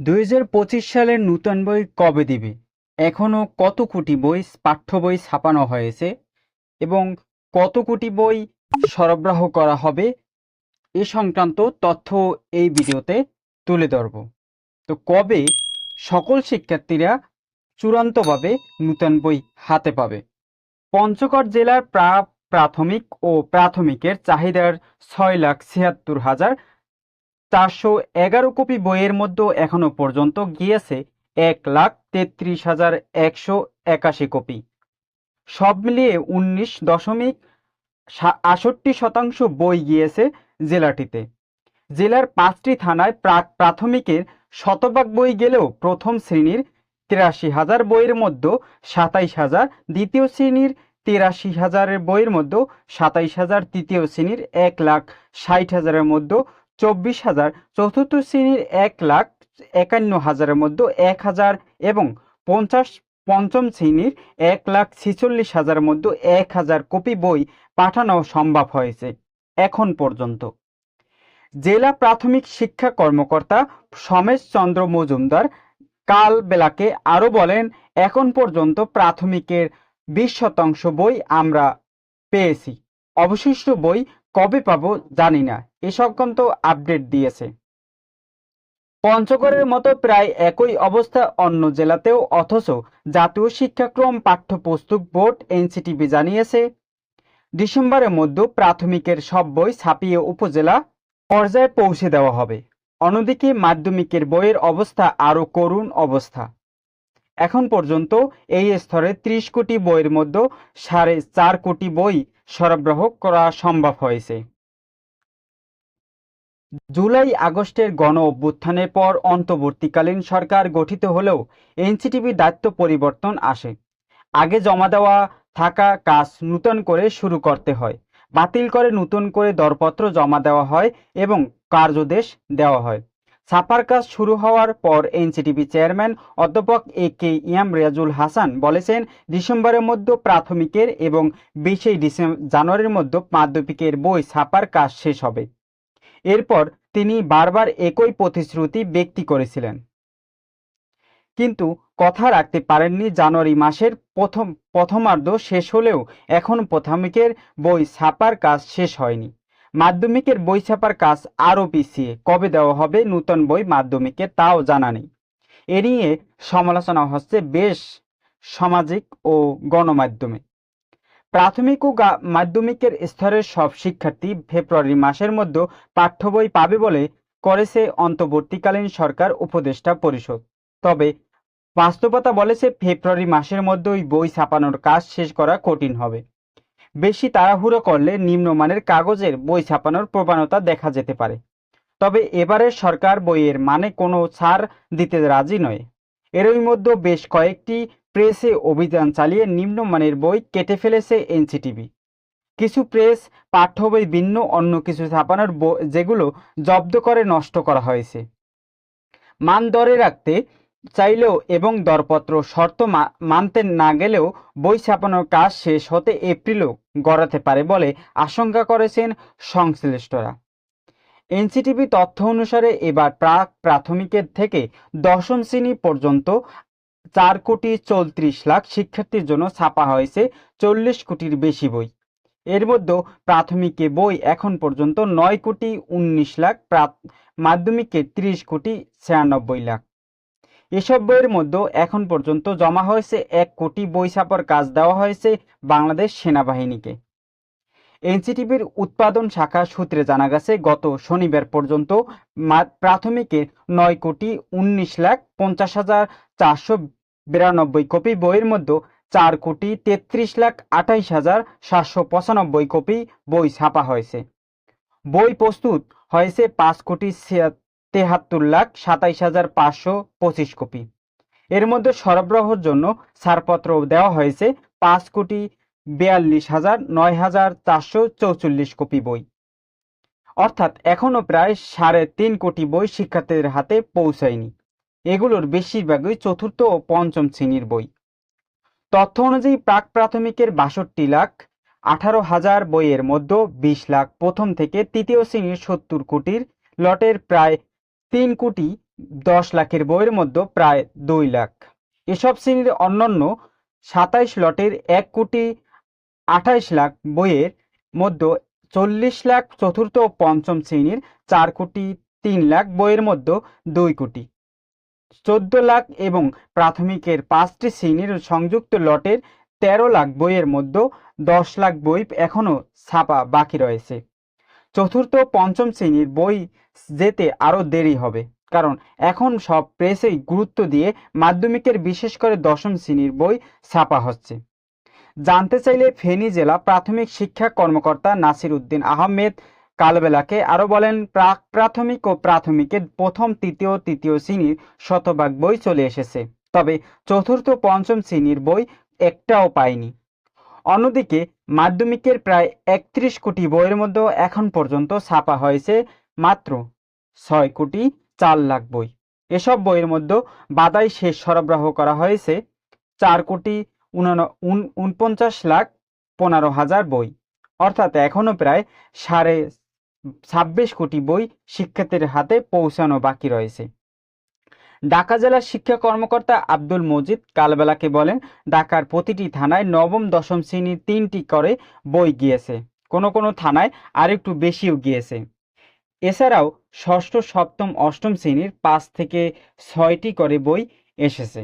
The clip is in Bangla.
দুই হাজার পঁচিশ সালের নূতন বই কবে দিবে? এখনও কত কোটি বই, পাঠ্য বই ছাপানো হয়েছে এবং কত কোটি বই সরবরাহ করা হবে? এ সংক্রান্ত তথ্য এই ভিডিওতে তুলে ধরব। তো কবে সকল শিক্ষার্থীরা চূড়ান্তভাবে নূতন বই হাতে পাবে? পঞ্চগড় জেলার প্রা, প্রাথমিক ও প্রাথমিকের চাহিদার ছয় লাখ ছিয়াত্তর হাজার চারশো এগারো কপি বইয়ের মধ্যে এখনও পর্যন্ত গিয়েছে এক লাখ তেত্রিশ হাজার একশো একাশি কপি। সব মিলিয়ে উনিশ দশমিক আষট্টি শতাংশ বই গিয়েছে জেলাটিতে। জেলার পাঁচটি থানায় প্রাক প্রাথমিকের শতভাগ বই গেলেও প্রথম শ্রেণির তিরাশি হাজার বইয়ের মধ্যে সাতাইশ হাজার, দ্বিতীয় শ্রেণির তিরাশি হাজারের বইয়ের মধ্যে সাতাইশ হাজার, তৃতীয় শ্রেণির এক লাখ ষাট হাজারের মধ্যে চব্বিশ হাজার চতুর্থ শ্রেণির এক লাখ একান্ন হাজারের মধ্যে এক হাজার এবং পঞ্চাশ পঞ্চম শ্রেণির এক লাখ ছিচল্লিশ হাজারের মধ্যে এক হাজার কপি বই পাঠানো সম্ভব হয়েছে এখন পর্যন্ত। জেলা প্রাথমিক শিক্ষা কর্মকর্তা সমেশ চন্দ্র মজুমদার কাল বেলাকে আরও বলেন, এখন পর্যন্ত প্রাথমিকের বিশ শতাংশ বই আমরা পেয়েছি। অবশিষ্ট বই কবে পাবো জানি না। এ সংক্রান্ত আপডেট দিয়েছে। পঞ্চগড়ের মতো প্রায় একই অবস্থা অন্য জেলাতেও, অথচ জাতীয় শিক্ষাক্রম পাঠ্যপুস্তক বোর্ড এনসিটিভি জানিয়েছে, ডিসেম্বরের মধ্যে প্রাথমিকের সব বই ছাপিয়ে উপজেলা পর্যায়ে পৌঁছে দেওয়া হবে। অন্যদিকে মাধ্যমিকের বইয়ের অবস্থা আরও করুণ অবস্থা। এখন পর্যন্ত এই স্তরে ত্রিশ কোটি বইয়ের মধ্যে সাড়ে চার কোটি বই সরবরাহ করা সম্ভব হয়েছে। জুলাই আগস্টের গণ অভ্যুত্থানের পর অন্তর্বর্তীকালীন সরকার গঠিত হলেও এনসিটিভি দায়িত্ব পরিবর্তন আসে। আগে জমা দেওয়া থাকা কাজ নূতন করে শুরু করতে হয়, বাতিল করে নতুন করে দরপত্র জমা দেওয়া হয় এবং কার্যদেশ দেওয়া হয়। ছাপার কাজ শুরু হওয়ার পর এনসিটিভি চেয়ারম্যান অধ্যাপক A K M Riazul Hasan বলেছেন, ডিসেম্বরের মধ্যে প্রাথমিকের এবং বিশে ডিসেম্বর জানুয়ারির মধ্যে মাধ্যমিকের বই ছাপার কাজ শেষ হবে। এরপর তিনি বারবার একই প্রতিশ্রুতি ব্যক্তি করেছিলেন। কিন্তু কথা রাখতে পারেননি জানুয়ারি মাসের প্রথম, প্রথমার্ধ শেষ হলেও এখন প্রাথমিকের বই ছাপার কাজ শেষ হয়নি। মাধ্যমিকের বই ছাপার কাজ আরও পিছিয়ে। কবে দেওয়া হবে নূতন বই মাধ্যমিকে তাও জানা নেই। এ নিয়ে সমালোচনা হচ্ছে বেশ সামাজিক ও গণমাধ্যমে। প্রাথমিক ও মাধ্যমিকের স্তরের সব শিক্ষার্থী ফেব্রুয়ারি মাসের মধ্যে পাঠ্য বই পাবে বলে করেছে অন্তর্বর্তীকালীন সরকার উপদেষ্টা পরিষদ। তবে বাস্তবতা বলেছে ফেব্রুয়ারি মাসের মধ্যে ওই বই ছাপানোর কাজ শেষ করা কঠিন হবে। বেশি তাড়াহুড়ো করলে নিম্নমানের কাগজের বই ছাপানোর প্রবণতা দেখা যেতে পারে। তবে এবারের সরকার বইয়ের মানে কোনো ছাড় দিতে রাজি নয়। এরই মধ্যে বেশ কয়েকটি প্রেসে অভিযান চালিয়ে নিম্নমানের বই কেটে ফেলেছে এনসিটিভি। কিছু প্রেস, পাঠ্য বই ভিন্ন, অন্য কিছু ছাপানোর যেগুলো জব্দ করে নষ্ট করা হয়েছে। মান ধরে রাখতে চাইলেও এবং দরপত্র শর্ত মানতে না গেলেও বই ছাপানোর কাজ শেষ হতে এপ্রিলও গড়াতে পারে বলে আশঙ্কা করেছেন সংশ্লিষ্টরা। এনসিটিভি তথ্য অনুসারে এবার প্রাক প্রাথমিকের থেকে দশম শ্রেণি পর্যন্ত চার কোটি চৌত্রিশ লাখ শিক্ষার্থীর জন্য ছাপা হয়েছে চল্লিশ কোটির বেশি বই। এর মধ্যে প্রাথমিকে বই এখন পর্যন্ত নয় কোটি উনিশ লাখ মাধ্যমিকে ত্রিশ কোটি ছিয়ানব্বই লাখ। এসব বইয়ের মধ্যে এখন পর্যন্ত জমা হয়েছে এক কোটি বই ছাপার কাজ দেওয়া হয়েছে বাংলাদেশ সেনাবাহিনীকে। এনসিটিভির উৎপাদন শাখা সূত্রে জানা গেছে, গত শনিবার পর্যন্ত প্রাথমিকের নয় কোটি উনিশ লাখ পঞ্চাশ হাজার চারশো বিরানব্বই কপি, বইয়ের মধ্যে চার কোটি তেত্রিশ লাখ আঠাইশ হাজার সাতশো পঁচানব্বই কপি বই ছাপা হয়েছে। বই প্রস্তুত হয়েছে পাঁচ কোটি তেহাত্তর লাখ সাতাইশ হাজার পাঁচশো পঁচিশ কপি। এর মধ্যে সরবরাহর জন্য ছাড়পত্র দেওয়া হয়েছে পাঁচ কোটি বিয়াল্লিশ হাজার নয় হাজার চারশো চৌচল্লিশ কপি বই। অর্থাৎ এখনও প্রায় সাড়ে তিন কোটি বই শিক্ষার্থীদের হাতে পৌঁছায়নি। এগুলোর বেশিরভাগই চতুর্থ ও পঞ্চম শ্রেণির বই। তথ্য অনুযায়ী প্রাক প্রাথমিকের বাষট্টি লাখ আঠারো হাজার বইয়ের মধ্যে বিশ লাখ প্রথম থেকে তৃতীয় শ্রেণির সত্তর কোটির লটের প্রায় তিন কোটি দশ লাখের বইয়ের মধ্যে প্রায় দুই লাখ। এসব শ্রেণির অন্যান্য সাতাইশ লটের এক কোটি আঠাইশ লাখ বইয়ের মধ্যে চল্লিশ লাখ চতুর্থ ও পঞ্চম শ্রেণির চার কোটি তিন লাখ বইয়ের মধ্যে দুই কোটি। চোদ্দ লাখ এবং প্রাথমিকের পাঁচটি শ্রেণির সংযুক্ত লটের তেরো লাখ বইয়ের মধ্যে দশ লাখ বই এখনও ছাপা বাকি রয়েছে। চতুর্থ পঞ্চম শ্রেণির বই যেতে আরও দেরি হবে। কারণ এখন সব প্রেসেই গুরুত্ব দিয়ে মাধ্যমিকের বিশেষ করে দশম শ্রেণির বই ছাপা হচ্ছে। জানতে চাইলে ফেনী জেলা প্রাথমিক শিক্ষা কর্মকর্তা নাসির উদ্দিন আহমেদ কালবেলাকে আরও বলেন, প্রাক প্রাথমিক ও প্রাথমিকের প্রথম, তৃতীয় তৃতীয় শ্রেণির শতভাগ বই চলে এসেছে। তবে চতুর্থ পঞ্চম শ্রেণির বই একটাও পায়নি অন্যদিকে মাধ্যমিকের প্রায় একত্রিশ কোটি বইয়ের মধ্যে এখন পর্যন্ত ছাপা হয়েছে মাত্র ছয় কোটি চার লাখ বই। এসব বইয়ের মধ্যে বাদাই শেষ সরবরাহ করা হয়েছে চার কোটি উনপঞ্চাশ লাখ পনেরো হাজার বই। অর্থাৎ এখনও প্রায় সাড়ে ছাব্বিশ কোটি বই শিক্ষার্থীর হাতে পৌঁছানো বাকি রয়েছে। ঢাকা জেলার শিক্ষা কর্মকর্তা আব্দুল মজিদ কালবেলাকে বলেন, ঢাকার প্রতিটি থানায় নবম, দশম শ্রেণির তিনটি করে বই গিয়েছে। কোনো কোনো থানায় আরেকটু বেশিও গিয়েছে। এছাড়াও ষষ্ঠ, সপ্তম, অষ্টম শ্রেণির পাঁচ থেকে ছয়টি করে বই এসেছে।